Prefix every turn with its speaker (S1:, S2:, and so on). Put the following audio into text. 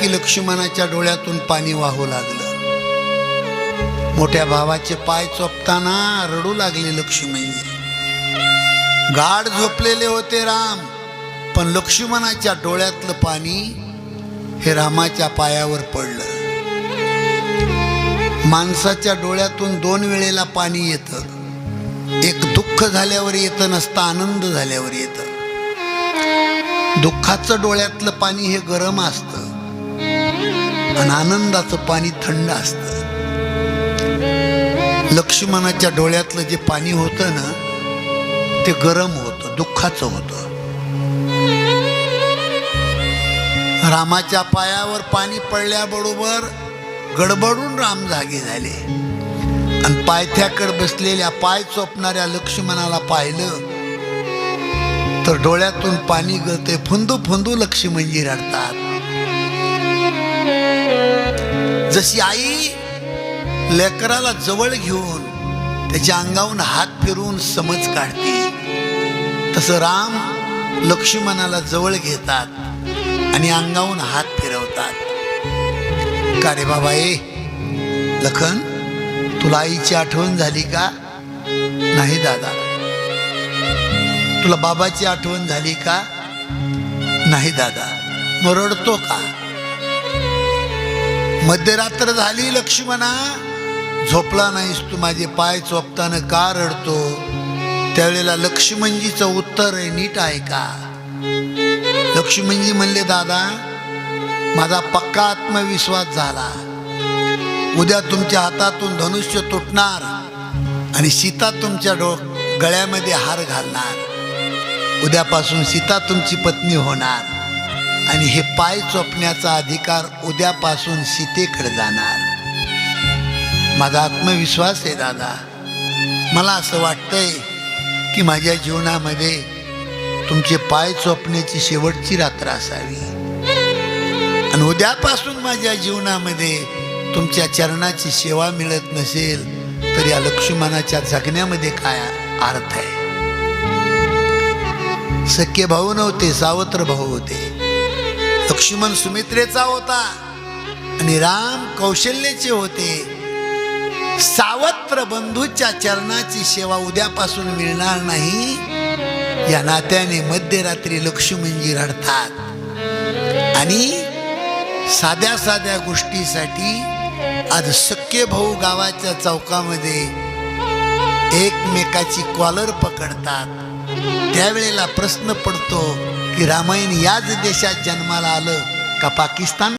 S1: की लक्ष्मणाच्या डोळ्यातून पाणी वाहू लागलं. मोठ्या भावाचे पाय चोपताना रडू लागले लक्ष्मी. गाढ झोपलेले होते राम पण लक्ष्मणाच्या डोळ्यातलं पाणी हे रामाच्या पायावर पडलं. माणसाच्या डोळ्यातून दोन वेळेला पाणी येतं. एक दुःख झाल्यावर येतं नसता आनंद झाल्यावर येतं. दुःखाचं डोळ्यातलं पाणी हे गरम असतं. आणि आनंदाचं पाणी थंड असतं. लक्ष्मणाच्या डोळ्यातलं जे पाणी होतं ना ते गरम होतं दुःखाचं होतं. रामाच्या पायावर पाणी पडल्याबरोबर गडबडून राम जागे झाले. आणि पायथ्याकडे बसलेल्या पाय चोपणाऱ्या लक्ष्मणाला पाहिलं तर डोळ्यातून पाणी गळते फुंदू फुंदू लक्ष्मणजी रडतात जशी आई लेकराला जवळ घेऊन त्याच्या अंगाहून हात फिरून समज काढते तसं राम लक्ष्मणाला जवळ घेतात आणि अंगाहून हात फिरवतात. का रे बाबा ए? लखन तुला आईची आठवण झाली का? नाही दादा. तुला बाबाची आठवण झाली का? नाही दादा. मरडतो रडतो का? मध्यरात्र झाली लक्ष्मणा. झोपला नाहीस तू माझे पाय चोपताना का रडतो? त्यावेळेला लक्ष्मणजीचं उत्तर आहे नीट आहे का? लक्ष्मणजी म्हणले दादा माझा पक्का आत्मविश्वास झाला. उद्या तुमच्या हातातून धनुष्य तुटणार आणि सीता तुमच्या डो गळ्यामध्ये हार घालणार. उद्यापासून सीता तुमची पत्नी होणार. आणि हे पाय चोपण्याचा अधिकार उद्यापासून सीतेकडे जाणार. माझा आत्मविश्वास आहे दादा. मला असं वाटतंय की माझ्या जीवनामध्ये तुमचे पाय चोपण्याची शेवटची रात्र असावी. आणि उद्यापासून माझ्या जीवनामध्ये तुमच्या चरणाची सेवा मिळत नसेल तर या लक्ष्मणाच्या जगण्यामध्ये काय अर्थ आहे? सख्य भाऊ नव्हते सावत्र भाऊ होते. लक्ष्मण सुमित्रेचा होता आणि राम कौशल्याचे होते. सावत्र बंधूच्या चरणाची सेवा उद्यापासून मिळणार नाही. या नात्याने मध्यरात्री लक्ष्मणजी रडतात. आणि साध्या साध्या गोष्टीसाठी आज सख्य भाऊ गावाच्या चौकामध्ये एकमेकाची कॉलर पकडतात. त्यावेळेला प्रश्न पडतो की रामायण याच देशात जन्माला आलं का पाकिस्तान?